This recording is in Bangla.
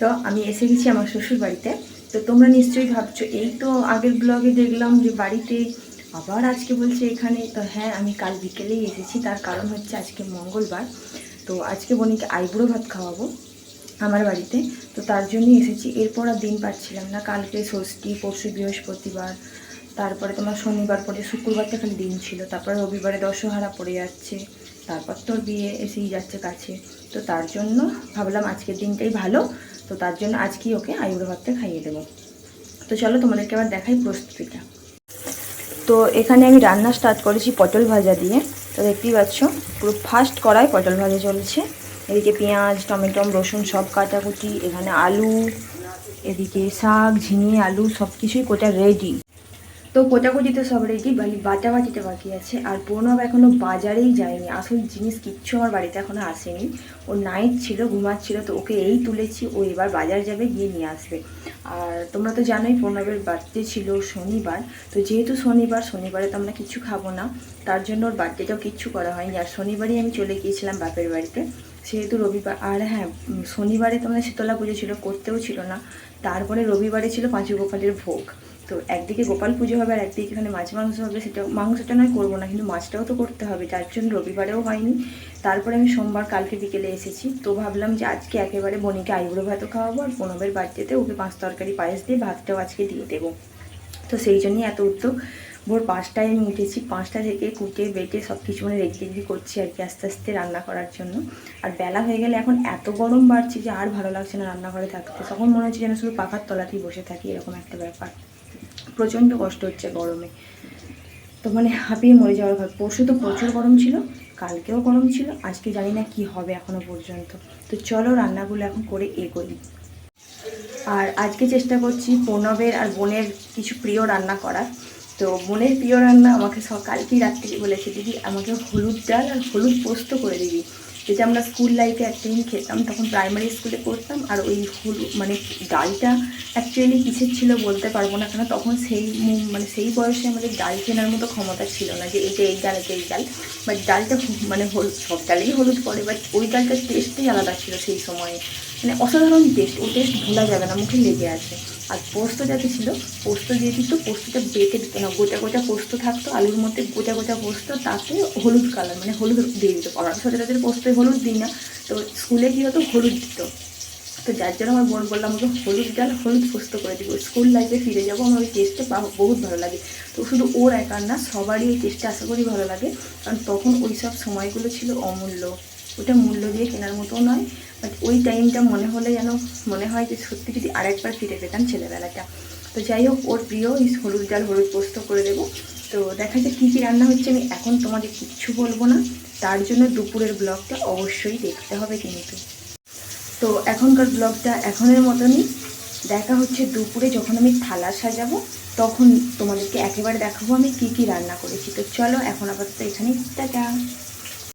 তো আমি এসে গেছি আমার শ্বশুর বাড়িতে তো তোমরা নিশ্চয়ই ভাবছ, এই তো আগের ব্লগে দেখলাম যে বাড়িতে আবার আজকে বলছে এখানে। তো হ্যাঁ আমি কাল বিকেলেই এসেছি, তার কারণ হচ্ছে আজকে মঙ্গলবার। তো আজকে বোনিকে আইবুড়ো ভাত খাওয়াবো আমার বাড়িতে। তো তার জন্যই এসেছি, এরপর আর দিন পাচ্ছিলাম না। কালকে ষষ্ঠী, পরশু বৃহস্পতিবার, তারপরে তোমার শনিবার পরে শুক্রবারটা খালি দিন ছিল। তারপরে রবিবারে দশহারা পড়ে যাচ্ছে। তারপর তোর বিয়ে এসেই যাচ্ছে কাছে। তো তার জন্য ভাবলাম আজকের দিনটাই ভালো, তো তার জন্য আজকেই ওকে আইবুড়ো ভাতটা খাইয়ে দেবো। তো চলো তোমাদেরকে আবার দেখাই প্রস্তুতিটা। তো এখানে আমি রান্না স্টার্ট করেছি পটল ভাজা দিয়ে। তো দেখতেই পাচ্ছ, পুরো ফার্স্ট কড়াই পটল ভাজা চলছে। এদিকে পেঁয়াজ, টমেটো, রসুন সব কাটাকুটি, এখানে আলু, এদিকে শাক, ঝিঙে, আলু সব কিছুই কোটা রেডি তো কোটাকুটি তো সব রেডি বালি বাটাবাটিটা বাকি আছে। আর প্রণব এখনও বাজারেই যায়নি। আসল জিনিস কিচ্ছু আমার বাড়িতে এখনও আসেনি। ও নাইট ছিল, ঘুমাচ্ছিল, তো ওকে এই তুলেছি, ও এবার বাজার যাবে, গিয়ে নিয়ে আসবে। আর তোমরা তো জানোই প্রণবের বার্থডে ছিল শনিবার। তো যেহেতু শনিবার, শনিবারে তো আমরা কিছু খাব না। তার জন্য ওর বার্থডেটাও কিচ্ছু করা হয়নি। আর শনিবারই আমি চলে গিয়েছিলাম বাপের বাড়িতে। সেহেতু রবিবার, আর হ্যাঁ শনিবারে তোমাদের শীতলা পুজো ছিল, করতেও ছিল না। তারপরে রবিবারে ছিল পাঁচু গোপালের ভোগ। তো একদিকে গোপাল পুজো হবে আর একদিকে এখানে মাছ মাংস হবে, সেটা মাংসটা নয়, করব না, কিন্তু মাছটাও তো করতে হবে, যার জন্য রবিবারেও হয়নি। তারপরে আমি সোমবার, কালকে বিকেলে এসেছি, তো ভাবলাম যে আজকে একেবারে বনিকে আইবুড়ো ভাতও খাওয়াবো আর প্রণবের বাড়িতে ওকে পাঁচ তরকারি পায়েস দিয়ে ভাতটাও আজকে দিয়ে দেবো। তো সেই জন্যই এত উদ্যোগ। ভোর পাঁচটায় আমি উঠেছি, পাঁচটা থেকে কুটে, বেটে সব কিছু মানে রেডি রেডি করছি আর কি আস্তে আস্তে রান্না করার জন্য। আর বেলা হয়ে গেলে এখন এত গরম বাড়ছে যে আর ভালো লাগছে না রান্নাঘরে থাকতে। তখন মনে হচ্ছে যেন শুধু পাখার তলাতেই বসে থাকি, এরকম একটা ব্যাপার। প্রচণ্ড কষ্ট হচ্ছে গরমে। তো মানে হাঁপিয়ে মরে যাওয়ার ঘর পরশু তো প্রচুর গরম ছিল, কালকেও গরম ছিল, আজকে জানি না কি হবে এখনও পর্যন্ত। তো চলো রান্নাগুলো এখন করে এগোই। আর আজকে চেষ্টা করছি প্রণবের আর বোনের কিছু প্রিয় রান্না করার। তো বোনের প্রিয় রান্না আমাকে সকালকেই রাত্রি বলেছে, দিদি, আমাকে হলুদ ডাল আর হলুদ পোস্ত করে দিবি। যেটা আমরা স্কুল লাইফে একদিন খেতাম, তখন প্রাইমারি স্কুলে পড়তাম, আর ওই হলুদ মানে ডালটা অ্যাকচুয়ালি কিসের ছিল বলতে পারব না কেন তখন সেই মানে সেই বয়সে আমাদের ডাল কেনার মতো ক্ষমতা ছিল না যে এটা এই ডাল এটা এই ডাল বাট ডালটা মানে হলুদ সব ডালেই হলুদ পড়ে বাট ওই ডালটার টেস্টই আলাদা ছিল সেই সময়ে। মানে অসাধারণ টেস্ট ও টেস্ট ভোলা যাবে না, মুখে লেগে আছে। আর পোস্ত যাতে ছিল, পোস্ত দিয়ে দিত, পোস্তটা বেটে দিত না, গোটা গোটা পোস্ত থাকতো, আলুর মধ্যে গোটা গোটা পোস্ত, তাতে হলুদ কালার মানে হলুদ দিয়ে দিত। আমরা সচরাচর পোস্তে হলুদ দিই না, তো স্কুলে কী হতো, হলুদ দিত। তো যার জন্য আমার বোন বললাম আমাকে হলুদ ডাল, হলুদ পোস্ত করে দিব। স্কুল লাইফে ফিরে যাব, আমার ওই টেস্টে বহুত ভালো লাগে। তো শুধু ওর একার না, সবারই ওই টেস্টটা আশা করি ভালো লাগে। কারণ তখন ওই সব সময়গুলো ছিল অমূল্য। ওটা মূল্য দিয়ে কেনার মতো নয় বাট ওই টাইমটা মনে হলে যেন মনে হয় যে সত্যি যদি আরেকবার ফিরে পেতাম ছেলেবেলাটা। তো যাই হোক, ওর প্রিয় এই হলুদ ডাল, হলুদ পোস্ত করে দেবো। তো দেখা যাক কী কী রান্না হচ্ছে, আমি এখন তোমাদের কিচ্ছু বলব না। তার জন্য দুপুরের ব্লগটা অবশ্যই দেখতে হবে কিন্তু। তো এখনকার ব্লগটা এখনের মতনই। দেখা হচ্ছে দুপুরে যখন আমি থালা সাজাবো, তখন তোমাদেরকে একেবারে দেখাবো আমি কী কী রান্না করেছি। তো চলো, এখন আপাতত এখানেই। টাটা!